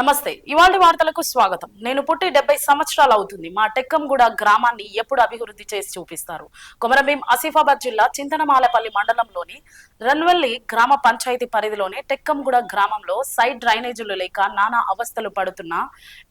నమస్తే. ఇవాళ వార్తలకు స్వాగతం. నేను పుట్టి డెబ్బై సంవత్సరాలు అవుతుంది. మా టెక్కంగూడ గ్రామాన్ని ఎప్పుడు అభివృద్ధి చేసి చూపిస్తారు. కొమరభీం ఆసిఫాబాద్ జిల్లా చింతనమాలపల్లి మండలంలోని రన్వెల్లి గ్రామ పంచాయతీ పరిధిలోని టెక్కంగూడ గ్రామంలో సైడ్ డ్రైనేజీలు లేక నానా అవస్థలు పడుతున్న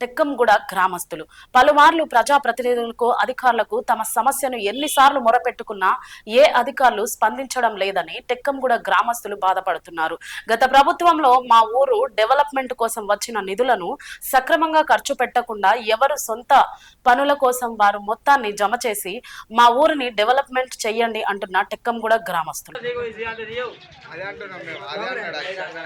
టెక్కంగూడ గ్రామస్తులు. పలుమార్లు ప్రజాప్రతినిధులకు అధికారులకు తమ సమస్యను ఎన్నిసార్లు మొరపెట్టుకున్నా ఏ అధికారులు స్పందించడం లేదని టెక్కంగూడ గ్రామస్తులు బాధపడుతున్నారు. గత ప్రభుత్వంలో మా ఊరు డెవలప్మెంట్ కోసం వచ్చిన నిధులను సక్రమంగా ఖర్చు పెట్టకుండా ఎవరు సొంత పనుల కోసం వారు మొత్తాన్ని జమ చేసి మా ఊరిని డెవలప్మెంట్ చెయ్యండి అంటున్న టెక్కంగూడ గ్రామస్తులు. అదే అంటున్నాం మేము అదే అన్నాడు అక్షరంగా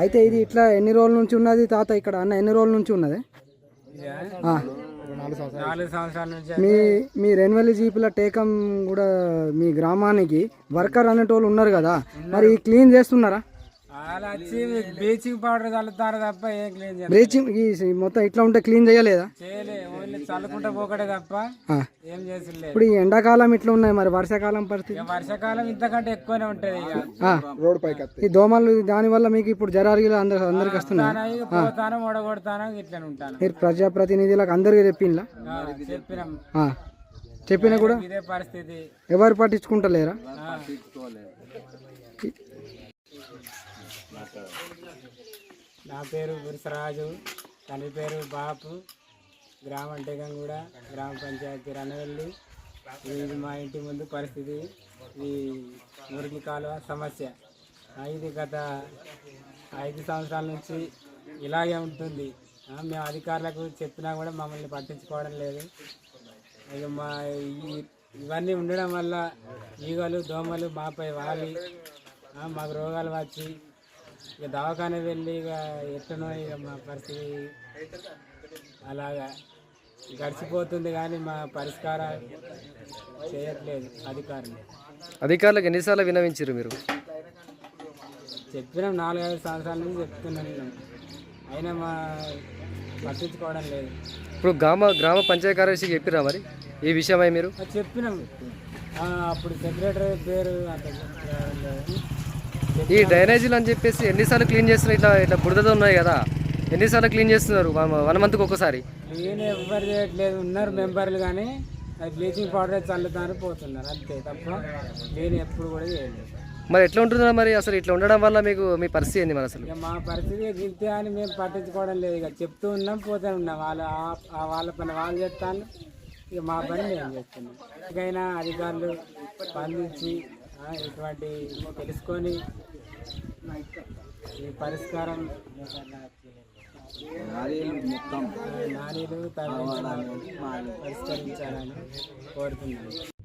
అయితే ఇది ఇట్లా ఎన్ని రోజుల నుంచి ఉన్నది తాత ఇక్కడ? అన్న ఎన్ని రోజుల నుంచి ఉన్నది? మీ మీ రెన్వెల్లి జీపుల టేకం కూడా మీ గ్రామానికి వర్కర్ అనేటోళ్ళు ఉన్నారు కదా. మరి క్లీన్ చేస్తున్నారా? అలా వచ్చి బ్లీచింగ్ పౌడర్ చల్లుతారు తప్ప ఏం క్లీన్ చేయాలి. బ్లీచింగ్ ఈ మొత్తం ఇట్లా ఉంటే క్లీన్ చేయలేదా? చేయలే ఓన్లీ చల్లుకుంటా పోకడే తప్ప. ఏం చేసిలేదు ఇప్పుడు ఈ ఎండాకాలం ఇట్లా ఉన్నాయి మరి వర్షాకాలం పరిస్థితి? వర్షాకాలం ఇంతకంటే ఎక్కువనే ఉంటది ఇక. ఆ. రోడ్ పైకి ఈ దోమలు దాని వల్ల మీకు ఇప్పుడు జరాలు అందరు అందరికి వస్తున్నాయి? పోతాను ఓడగొడతాను ఇట్లనే ఉంటాను. మీరు ప్రజాప్రతినిధులకు అందరికీ చెప్పిండ్లా చెప్పినాం. ఆ. చెప్పినా కూడా? ఇదే పరిస్థితి. ఎవరు పట్టించుకుంటలేరా. నా పేరు బురసరాజు తండ్రి పేరు బాపు గ్రామం టెగంగూడ గ్రామ పంచాయతీ రణవెల్లి. ఇది మా ఇంటి ముందు పరిస్థితి. ఈ మురికి కాలువ సమస్య. ఇది గత ఐదు సంవత్సరాల నుంచి ఇలాగే ఉంటుంది. మేము అధికారులకు చెప్పినా కూడా మమ్మల్ని పట్టించుకోవడం లేదు. ఇక మా ఈ- ఇవన్నీ ఉండడం వల్ల ఈగలు దోమలు మాపై వాలి. మాకు రోగాలు వచ్చి ఇక దవాఖాన వెళ్ళి ఇక ఎట్లనో ఇక మా పరిస్థితి అలాగా. గడిచిపోతుంది కానీ మా పరిష్కారం చేయట్లేదు అధికారులు. అధికారులకు ఎన్నిసార్లు విన్నవించారు మీరు? చెప్పినాం నాలుగైదు సంవత్సరాల నుంచి చెప్తున్నాను నేను. అయినా మా పట్టించుకోవడం లేదు. ఇప్పుడు గ్రామ గ్రామ పంచాయతీ కార్యదర్శికి చెప్పిరా మరి? ఈ విషయమై మీరు? చెప్పినాం. అప్పుడు సెక్రటరీ పేరు అంత. ఈ డ్రైనేజీలు అని చెప్పేసి ఎన్నిసార్లు క్లీన్ చేస్తున్నారు? ఇట్లా ఇట్లా బురదతో ఉన్నాయి కదా. ఎన్నిసార్లు క్లీన్ చేస్తున్నారు? వన్ మంత్కి ఒకసారి క్లీన్ ఎవ్వరు చేయట్లేదు. ఉన్నారు మెంబర్లు కానీ అది బ్లీచింగ్ పౌడర్ చల్లుతారు పోతున్నారు. అంతే తప్ప క్లీన్ ఎప్పుడు కూడా చేయలేదు. మరి ఎట్లా ఉంటుందా మరి? అసలు ఇట్లా ఉండడం వల్ల మీకు మీ పరిస్థితి ఏంది మరి అసలు? మా పరిస్థితి గింతే అని మేము పట్టించుకోవడం లేదు. ఇక చెప్తూ ఉన్నాం పోతూ ఉన్నాం. వాళ్ళు వాళ్ళ పని వాళ్ళు చేస్తాను ఇక మా పని మేము చేస్తున్నాం. ఇకైనా అధికారులు స్పందించి ఇటువంటి తెలుసుకొని ఈ పరిష్కారం నాణ్యలు తరలించాలని పరిష్కరించాలని కోరుతున్నాను.